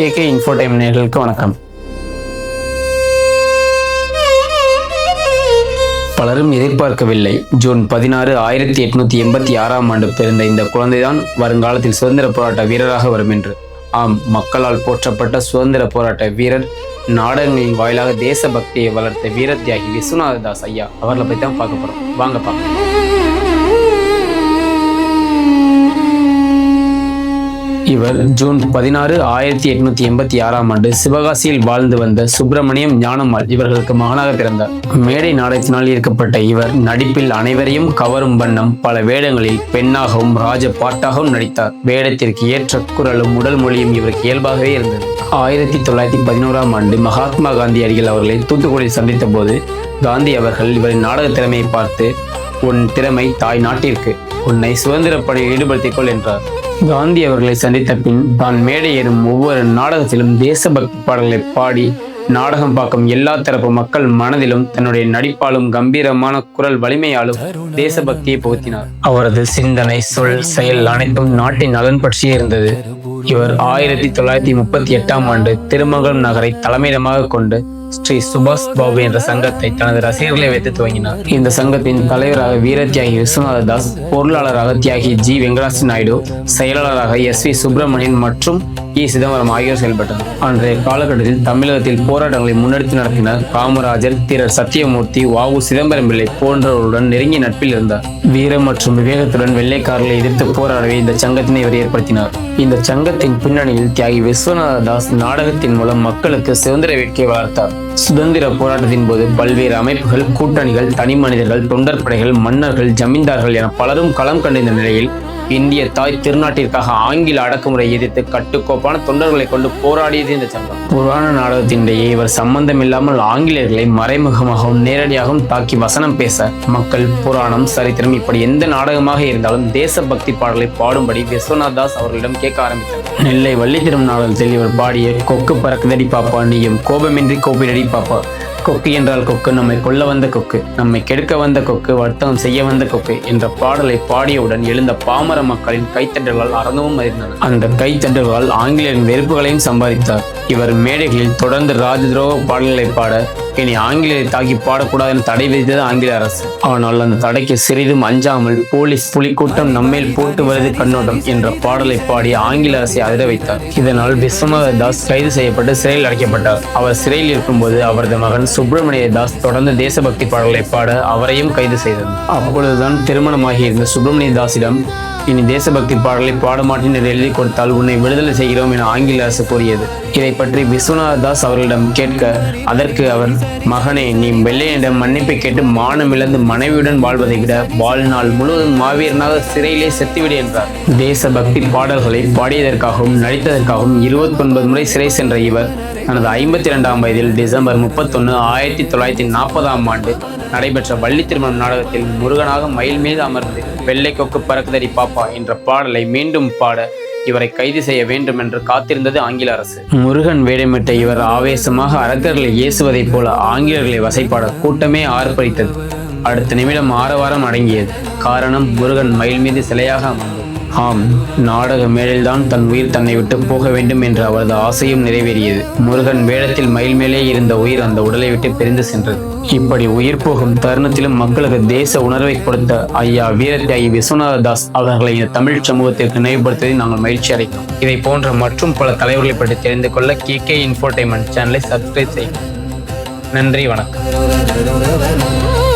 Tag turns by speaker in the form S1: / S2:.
S1: K K இன்ஃபோடைம் நேர்களுக்கு வணக்கம். பலரும் எதிர்பார்க்கவில்லை. ஜூன் பதினாறு ஆயிரத்தி எட்நூத்தி எண்பத்தி ஆறாம் ஆண்டு பிறந்த இந்த குழந்தைதான் வருங்காலத்தில் சுதந்திர போராட்ட வீரராக வரும் என்று. ஆம் மக்களால் போற்றப்பட்ட சுதந்திர போராட்ட வீரர் நாடகங்களின் வாயிலாக தேசபக்தியை வளர்த்த வீர தியாகி விஸ்வநாத தாஸ் ஐயா. அவர்களை பற்றி தான் பார்க்க போறோம். வாங்க பார்க்கலாம். இவர் ஜூன் பதினாறு ஆயிரத்தி எட்நூத்தி எண்பத்தி ஆறாம் ஆண்டு சிவகாசியில் வாழ்ந்து வந்த சுப்பிரமணியம் ஞானம்மாள் இவர்களுக்கு மகனாக பிறந்தார். மேடை நாடகத்தினால் ஈர்க்கப்பட்ட இவர் நடிப்பில் அனைவரையும் கவரும் வண்ணம் பல வேடங்களில் பெண்ணாகவும் ராஜ பாட்டாகவும் நடித்தார். வேடத்திற்கு ஏற்ற குரலும் உடல் மொழியும் இவருக்கு இயல்பாகவே இருந்தது. ஆயிரத்தி தொள்ளாயிரத்தி பதினோராம் ஆண்டு மகாத்மா காந்தி அடிகள் அவர்களை தூத்துக்குடியில் சந்தித்த போது காந்தி அவர்கள் இவரின் நாடக திறமையை பார்த்து உன் திறமை தாய் நாட்டிற்கு. உன்னை சுதந்திர பணியில் ஈடுபடுத்திக் கொள் என்றார். காந்தி அவர்களை சந்தித்த பின் தான் மேடை ஏறும் ஒவ்வொரு நாடகத்திலும் தேசபக்தி பாடல்களை பாடி நாடகம் பார்க்கும் எல்லா தரப்பு மக்கள் மனதிலும் தன்னுடைய நடிப்பாலும் கம்பீரமான குரல் வலிமையாலும் தேசபக்தியை புகுத்தினார். அவரது சிந்தனை சொல் செயல் அனைத்தும் நாட்டின் நலன் பற்றியே இருந்தது. இவர் ஆயிரத்தி தொள்ளாயிரத்தி முப்பத்தி எட்டாம் ஆண்டு திருமங்கலம் நகரை தலைமையிடமாக கொண்டு ஸ்ரீ சுபாஷ் பாபு என்ற சங்கத்தை தனது ரசிகர்களை வைத்து துவங்கினார். இந்த சங்கத்தின் தலைவராக வீர தியாகி விஸ்வநாத தாஸ் பொருளாளராக தியாகி ஜி வெங்கடாசி நாயுடு செயலாளராக எஸ் வி சுப்பிரமணியன் மற்றும் இ சிதம்பரம் ஆகியோர் செயல்பட்டனர். அன்றைய காலகட்டத்தில் தமிழகத்தில் போராட்டங்களை முன்னெடுத்து நடத்தினர் காமராஜர் திரர் சத்தியமூர்த்தி வாவு சிதம்பரம் பிள்ளை போன்றவர்களுடன் நெருங்கிய நட்பில் இருந்தார். வீரம் மற்றும் விவேகத்துடன் வெள்ளைக்காரர்களை எதிர்த்து போராடவே இந்த சங்கத்தினை இவர் ஏற்படுத்தினார். இந்த சங்கத்தின் பின்னணியில் தியாகி விஸ்வநாத தாஸ் நாடகத்தின் மூலம் மக்களுக்கு சுதந்திர வேட்கை வளர்த்தார். சுதந்திர போராட்டத்தின் போது பல்வேறு அமைப்புகள் கூட்டணிகள் தனி மனிதர்கள் தொண்டர் படைகள் மன்னர்கள் ஜமீன்தார்கள் என பலரும் களம் கண்டிருந்த நிலையில் இந்திய தாய் திருநாட்டிற்காக ஆங்கில அடக்குமுறை எதிர்த்து கட்டுக்கோப்பான தொண்டர்களை கொண்டு போராடியது இந்த சங்கம் புராண நாடகத்தினிடையே இவர் சம்பந்தம் இல்லாமல் ஆங்கிலேயர்களை மறைமுகமாகவும் நேரடியாகவும் தாக்கி வசனம் பேச மக்கள் புராணம் சரித்திரம் இப்படி எந்த நாடகமாக இருந்தாலும் தேசபக்தி பாடலை பாடும்படி விஸ்வநாத் தாஸ் அவர்களிடம் கேட்க ஆரம்பித்தார். நெல்லை வள்ளித்திரும் நாடகத்தில் இவர் பாடிய கொக்கு பறக்குதடி பாப்பா நீயும் கோபமின்றி கோபிலடி பாப்பா. கொக்கு என்றால் கொக்கு நம்மை கொல்ல வந்த கொக்கு நம்மை கெடுக்க வந்த கொக்கு வர்த்தகம் செய்ய வந்த கொக்கு என்ற பாடலை பாடியவுடன் எழுந்த பாமர மக்களின் கைத்தட்டல்களால் அறந்தவும் அறிந்தனர் அந்த கைத்தட்டல்களால் ஆங்கிலேயரின் வெறுப்புகளையும் சம்பாதித்தார். இவர் மேடைகளில் தொடர்ந்து ராஜ துரோக பாடல்களை பாட இனி ஆங்கிலேயரை தாக்கி பாடக்கூடாது என தடை விதித்தது ஆங்கில அரசு. ஆனால் அந்த தடைக்கு சிறிதும் அஞ்சாமல் போலீஸ் புலிக்கூட்டம் நம்மேல் போட்டு வருது கண்ணோட்டம் என்ற பாடலை பாடி ஆங்கில அரசை அதிர வைத்தார். இதனால் விஸ்வநாத தாஸ் கைது செய்யப்பட்டு சிறையில் அடைக்கப்பட்டார். அவர் சிறையில் இருக்கும்போது அவரது மகன் சுப்பிரமணிய தாஸ் தொடர்ந்து தேசபக்தி பாடல்களை பாட அவரையும் கைது செய்தது. அப்பொழுதுதான் திருமணமாகி இருந்த சுப்பிரமணிய தாஸிடம் இனி தேசபக்தி பாடலை பாடமாட்டினர் என்று எழுதி கொடுத்தால் உன்னை விடுதலை செய்கிறோம் என ஆங்கில அரசு கூறியது. இதை பற்றி விஸ்வநாத தாஸ் அவர்களிடம் கேட்க அதற்கு அவர் மகனே நீ வெள்ளையனிடம் மன்னிப்பை கேட்டு மானம் இழந்து மனைவியுடன் வாழ்வதை விட வாழ்நாள் முழுவதும் மாவீரனாக சிறையிலே செத்துவிடு என்றார். தேசபக்தி பாடல்களை பாடியதற்காகவும் நடித்ததற்காகவும் இருபத்தி ஒன்பது முறை சிறை சென்ற இவர் தனது ஐம்பத்தி இரண்டாம் வயதில் டிசம்பர் முப்பத்தொன்று ஆயிரத்தி தொள்ளாயிரத்தி நாற்பதாம் ஆண்டு நடைபெற்ற வள்ளி திருமணம் நாடகத்தில் முருகனாக மயில் மீது அமர்ந்து வெள்ளை கொக்கு பறக்குதடி பாப்பா என்ற பாடலை மீண்டும் பாட இவரை கைது செய்ய வேண்டும் என்று காத்திருந்தது ஆங்கில அரசு. முருகன் வேடமிட்ட இவர் ஆவேசமாக அரக்கர்களை ஏசுவதைப் போல ஆங்கிலேயர்களை வசைப்பாட கூட்டமே ஆர்ப்பரித்தது. அடுத்த நிமிடம் ஆரவாரம் அடங்கியது. காரணம் முருகன் மயில் மீது சிலையாக அமர்ந்தது. ஆம் நாடக மேலில்தான் தன் உயிர் தன்னை விட்டு போக வேண்டும் என்ற அவரது ஆசையும் நிறைவேறியது. முருகன் வேடத்தில் மயில் மேலே இருந்த உயிர் அந்த உடலை விட்டு பிரிந்து சென்றது. இப்படி உயிர் போகும் தருணத்திலும் மக்களுக்கு தேச உணர்வை கொடுத்த ஐயா வீரத்தியாகி விஸ்வநாத தாஸ் அவர்களை இந்த தமிழ் சமூகத்திற்கு நினைவுபடுத்துவதை நாங்கள் மகிழ்ச்சி அடைக்கிறோம் இதை போன்ற மற்றும் பல தலைவர்களை பற்றி தெரிந்து கொள்ள கே கே இன்ஃபோர்டைன்மெண்ட் சேனலை சப்ஸ்கிரைப் செய்யும் நன்றி வணக்கம்.